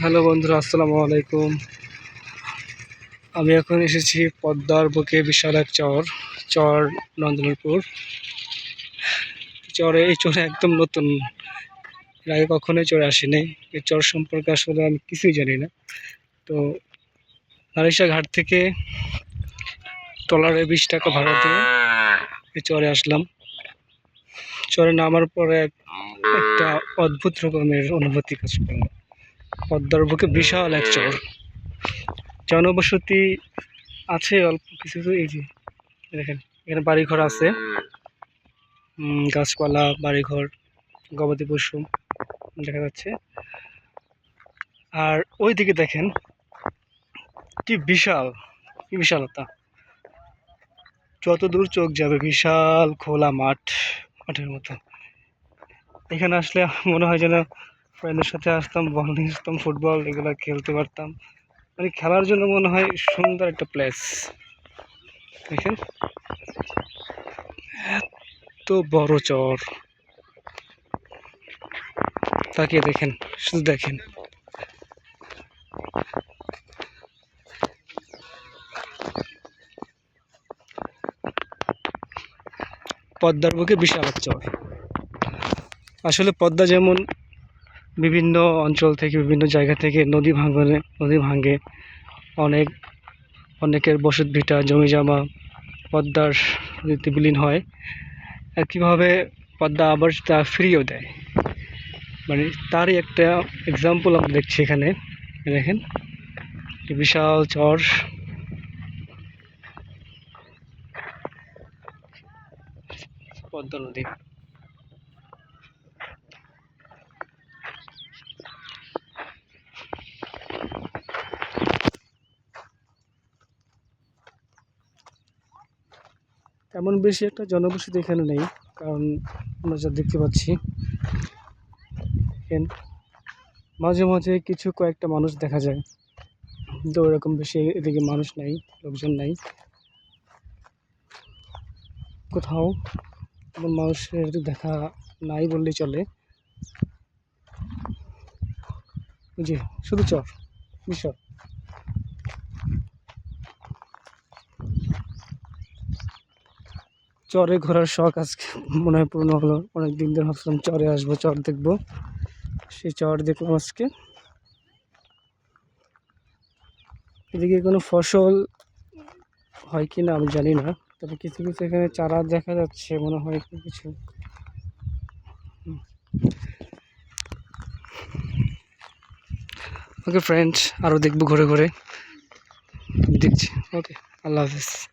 Hello বন্ধুরা, আসসালামু আলাইকুম। আমি এখন এসেছি পদ্মার বুকে বিশাল এক চর চর নন্দনপুর। চরে, এই চরে একদম নতুন। আগে কখনোই চরে আসেনি। এই চর সম্পর্কে আসলে আমি কিছুই জানি না। তো নারিশা ঘাট থেকে ট্রলারে বিশ টাকা ভাড়া দিয়ে এই চরে আসলাম। চরে নামার পরে এক- একটা অদ্ভুত রকমের অনুভূতি কাজ করল পদ্মার বুকে বিশাল এক চর। জনবসতি আছে অল্প কিছু, এই যে, দেখেন, এখানে বাড়িঘর আছে। গাছপালা, বাড়িঘর, গবাদি পশু, দেখা যাচ্ছে। আর ওই দিকে দেখেন, কি বিশাল, কি বিশালতা। যত দূর চোখ যাবে, বিশাল খোলা মাঠ। মাঠের মতো। এখানে আসলে মনে হয় যেন ফ্রেন্ডের সাথে আসতাম বল নিয়ে আসতাম ফুটবল এগুলো খেলতে পারতাম। মানে খেলার জন্য মনে হয় সুন্দর একটা প্লেস দেখেন। এত বড় চর। তাকিয়ে দেখেন, শুধু দেখেন। পদ্মার বুকে বিশাল চর। আসলে পদ্মা যেমন বিভিন্ন অঞ্চল থেকে, বিভিন্ন জায়গা থেকে নদী ভাঙনে, নদী ভাঙে, অনেক, অনেকের বসত ভিটা জমি জমা পদ্মার নদীতে বিলীন হয়। একইভাবে পদ্মা আবার তা ফিরিয়েও দেয়। মানে তারই একটা এক্সাম্পল আমরা দেখছি এখানে। দেখেন বিশাল চর পদ্মা নদী। তেমন বেশি একটা জনবসতি এখানে নেই, কারণ আমরা যা দেখতে পাচ্ছি মাঝে মাঝে কিছু কয়েকটা মানুষ দেখা যায়, কিন্তু ওরকম বেশি এদিকে মানুষ নাই, লোকজন নাই। কোথাও মানুষের দেখা নাই বললেই চলে। যে, শুধু চর বিশাল চরে ঘোরার শখ আজকে মনে হয় পূর্ণ হলো। অনেক দিন ধরে ভাবছিলাম চরে আসব, চর দেখব। সেই চর দেখলাম আজকে। এদিকে কোনো ফসল হয় কি না আমি জানি না। তবে কিছু কিছু এখানে চারা দেখা যাচ্ছে, মনে হয় কিছু। ওকে ফ্রেন্ডস আরও দেখব ঘুরে ঘুরে। দেখছি। ওকে, আল্লাহ হাফিজ।